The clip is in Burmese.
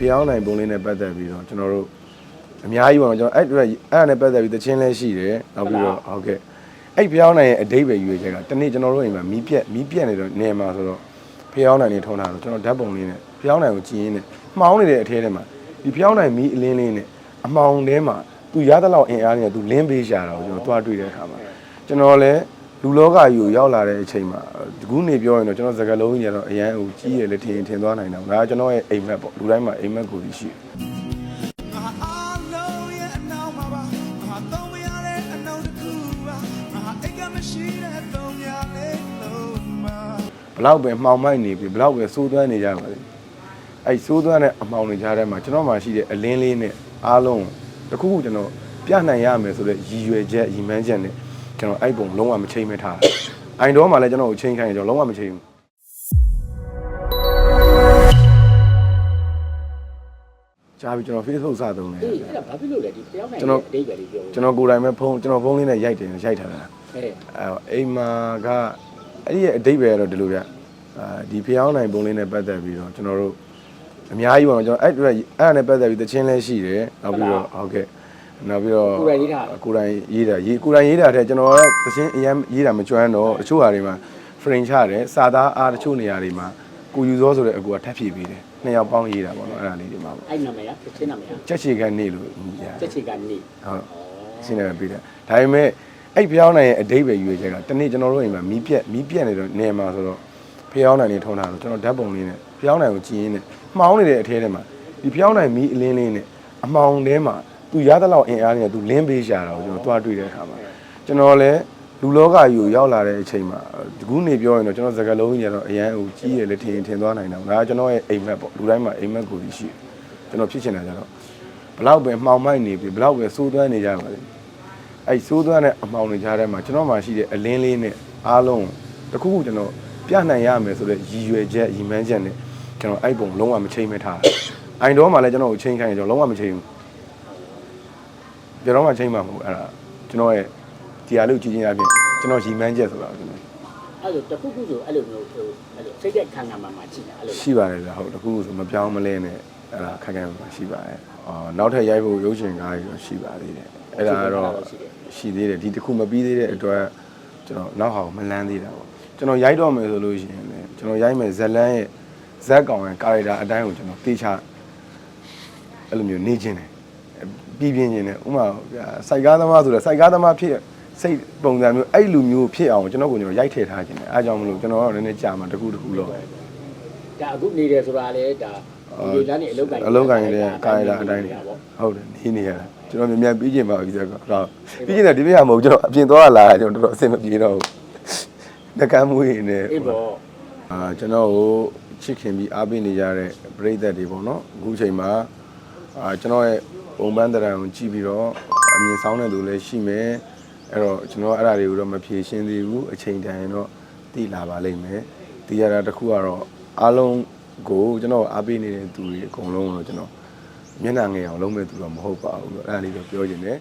ဖျောင်းနိုင်ပုံလေးနဲ့ပတ်သက်ပြီးတော့ကျွန်တော်တို့အများကြီးပေါ့နော်ကျွန်တော်အဲ့အတွက်အဲ့ဒါနဲ့ပတ်သက်ပြီးတခြင်းလဲရှိတယ်နောက်ပြီးတော့ဟုတ်ကဲ့အဲ့ဖျောင်းနိုင်ရဲ့အတိတ်ပဲရွေးချက်ကတနေ့ကျွန်တော်တို့အိမ်မှာမီးပြက်မီးပြက်နေတော့နေမှာဆိုတော့ဖျောင်းနိုင်နေထုံးတာတော့ကျွန်တော်ဓာတ်ပုံလေးနဲ့ဖျောင်းနိုင်ကိုကြည့်ရင်းနဲ့မှောင်းနေတဲ့အထဲထဲမှာဒီဖျောင်းနိုင်မီးအလင်းလေးနဲ့အမှောင်ထဲမှာသူရသလောက်အင်အားနဲ့သူလင်းပေးရှာတာကိုကျွန်တော်တွားတွေ့တဲ့အခါမှာကျွန်တော်လည်း လူလောကကြီးကိုရောက်လာတဲ့အချိန်မှာဒီခုနေပြောရင်တော့ကျွန်တော်စကားလုံးကြီးကတော့အရန်ဟိုကြီးရလေထင်ထင်သွားနိုင်တာဒါကကျွန်တော်ရဲ့အိမ်မက်ပေါ့လူတိုင်းမှာအိမ်မက်ကိုကြီးရှိတယ်ငါအားလုံးရဲ့အနောက်မှာပါငါတော့မရတဲ့အနောက်တစ်ခုပါငါအိတ်ကမရှိတဲ့သုံးရလေးလုံးမှာဘလောက်ပဲမှောင်မိုက်နေပြီဘလောက်ပဲစိုးသွမ်းနေကြပါလေအဲ့စိုးသွမ်းတဲ့အမှောင်တွေကြားထဲမှာကျွန်တော်မှရှိတဲ့အလင်းလေးနဲ့အားလုံးတစ်ခုခုကျွန်တော်ပြနိုင်ရမယ်ဆိုတဲ့ရည်ရွယ်ချက်ရည်မှန်းချက်နဲ့ ကျွန်တော်အဲ့ပုံလုံးဝမချိန်မထားဘူးအိုင်တော်မှလည်းကျွန်တော်ကိုချိန်ခိုင်းရင်ကျွန်တော်လုံးဝမချိန်ဘူးကြာပြီကျွန်တော် Facebook စသုံးတယ်အေးအဲ့ဒါဘာဖြစ်လို့လဲဒီပြောင်းနိုင်ကျွန်တော်တဲ့အဓိပ္ပာယ်လေးပြောကျွန်တော်ကိုယ်တိုင်ပဲဖုန်းကျွန်တော်ဖုန်းလေးနဲ့ရိုက်တယ်ရိုက်ထားတာအဲအဲတော့အိမ်မာကအဲ့ဒီရဲ့အတိတ်ပဲကတော့ဒီလိုဗျအာဒီဖျောင်းနိုင်ပုံလေးနဲ့ပတ်သက်ပြီးတော့ကျွန်တော်တို့အများကြီးပေါ့နော်ကျွန်တော်အဲ့အတွက်အဲ့ဒါနဲ့ပတ်သက်ပြီးတခြင်းလဲရှိတယ်နောက်ပြီးတော့ဟုတ်ကဲ့ နောက်ပြီးတော့ကိုယ်တိုင်ရေးတာကိုယ်တိုင်ရေးတာရေးကိုယ်တိုင်ရေးတာတဲ့ကျွန်တော်ရဲ့တခြင်းအရင်ရေးတာမကျွမ်းတော့တချို့ဟာတွေမှာ frame ချတယ်စာသားအားတချို့နေရာတွေမှာကိုယူသောဆိုတဲ့အကူကထပ်ဖြည့်ပေးတယ်နှစ်ယောက်ပေါင်းရေးတာပေါ့နော်အဲ့ဒါလေးတွေမှာပေါ့အဲ့နာမည်ကတစ်ချင်းနာမည်ကချက်ချီကနေလို့ညီရတယ်ချက်ချီကနေဟုတ်ရှင်းတယ်ပြတယ်ဒါပေမဲ့အဲ့ဖျောင်းနိုင်ရဲ့အတိတ်ပဲရွေးချက်ကတနေ့ကျွန်တော်တို့အိမ်မှာမီးပြက်မီးပြက်နေတော့နေမှာဆိုတော့ဖျောင်းနိုင်နေထုံးတာတော့ကျွန်တော်ဓာတ်ပုံလေးနဲ့ဖျောင်းနိုင်ကိုကြည့်ရင်းနဲ့မှောင်းနေတဲ့အထဲထဲမှာဒီဖျောင်းနိုင်မီးအလင်းလေးနဲ့အမှောင်ထဲမှာ သူရသလောက်အင်အားနဲ့သူလင်းပေးရှာတာကိုကျွန်တော်တွားတွေ့တဲ့အခါမှာကျွန်တော်လည်းလူလောကကြီးကိုရောက်လာတဲ့အချိန်မှာဒီခုနေပြောရင်တော့ကျွန်တော်စကားလုံးကြီးကတော့အရန်ဟိုကြီးရလေထင်ထင်သွားနိုင်တာဒါကကျွန်တော်ရဲ့အိမ်မက်ပေါ့လူတိုင်းမှာအိမ်မက်ကိုကြီးရှိတယ်ကျွန်တော်ဖြစ်ချင်တာကြတော့ဘလောက်ပဲမှောင်မိုက်နေပြီဘလောက်ပဲစိုးသွမ်းနေကြပါလေအဲ့စိုးသွမ်းတဲ့အမှောင်တွေကြားထဲမှာကျွန်တော်မှရှိတဲ့အလင်းလေးနဲ့အားလုံးတစ်ခုခုကျွန်တော်ပြနိုင်ရမယ်ဆိုတဲ့ရည်ရွယ်ချက်ရည်မှန်းချက်နဲ့ကျွန်တော်အဲ့ပုံလုံးဝမချိန်မထားဘူးအိုင်တော်မှလည်းကျွန်တော်ကိုချိန်ခိုင်းရင်ကျွန်တော်လုံးဝမချိန်ဘူး ကျွန်တော်မှချိန်မှာမဟုတ်ဘူးအဲ့ဒါကျွန်တော်ရဲ့ဒီဟာလို့ကြည့်ချင်းအပြင်ကျွန်တော်ရည်မှန်းချက်ဆိုတာကျွန်တော်အဲ့လိုတစ်ခုခုဆိုအဲ့လိုမျိုးဟိုအဲ့လိုစိတ်သက်ခံခံမှမှရှိတာအဲ့လိုရှိပါတယ်ဗျဟုတ်တစ်ခုခုဆိုမပြောင်းမလဲနဲ့အဲ့ဒါခက်ခဲမှာရှိပါတယ်အော်နောက်ထပ်ရိုက်ဖို့ရုပ်ရှင်ကားကြီးတော့ရှိပါသေးတယ်အဲ့ဒါကတော့ရှိသေးတယ်ဒီတစ်ခုမပြီးသေးတဲ့အတွက်ကျွန်တော်နောက်ဟာကိုမလန်းသေးတာပေါ့ကျွန်တော်ရိုက်တော့မယ်ဆိုလို့ရှိရင်လည်းကျွန်တော်ရိုက်မယ်ဇက်လန်းရဲ့ဇက်ကောင်ရဲ့ကာရိုက်တာအတိုင်းကိုကျွန်တော်တေချာအဲ့လိုမျိုးနေခြင်းတယ် ပြီးပြင်းခြင်းတယ်ဥပမာစိုက်ကားသမားဆိုတော့စိုက်ကားသမားဖြစ်စိတ်ပုံစံမျိုးအဲ့လူမျိုးဖြစ်အောင်ကျွန်တော်ကိုကျွန်တော်ရိုက်ထည့်ထားခြင်းတယ်အားကြောင့်မလို့ကျွန်တော်ကလည်းနည်းနည်းကြာမှာတစ်ခုတစ်ခုလောက်ဒါအခုနေတယ်ဆိုတာလေဒါဒီလမ်းနေအလုပ်ကိုင်းအလုံးကိုင်းတဲ့ကာရိုက်တာအတိုင်းပေါ့ဟုတ်တယ်နေနေရတာကျွန်တော်မြန်မြန်ပြီးခြင်းပါပြီဆိုတော့ပြီးခြင်းတယ်ဒီပြရမဟုတ်ကျွန်တော်အပြင်သွားလာတာကျွန်တော်တော်တော်အဆင်မပြေတော့ဘူးတကမ်းမွေးနေအေးပေါ့အာကျွန်တော်ကိုချစ်ခင်ပြီးအားပေးနေကြတဲ့ပရိသတ်တွေပေါ့နော်အခုချိန်မှာအာကျွန်တော်ရဲ့ ပုံပန်းတရံကိုကြည့်ပြီးတော့အမြင်ဆောင်တဲ့သူလည်းရှိမယ်အဲ့တော့ကျွန်တော်အဲ့ဒါတွေကိုတော့မဖြေရှင်းသေးဘူးအချိန်တန်ရင်တော့သိလာပါလိမ့်မယ်ဒီရတာတစ်ခုကတော့အားလုံးကိုကျွန်တော်အားပေးနေတဲ့သူတွေအကုန်လုံးကိုတော့ကျွန်တော်မျက်နှာငယ်အောင်လုံးမဲ့သူတော့မဟုတ်ပါဘူးအဲ့ဒါလေးတော့ပြောချင်တယ်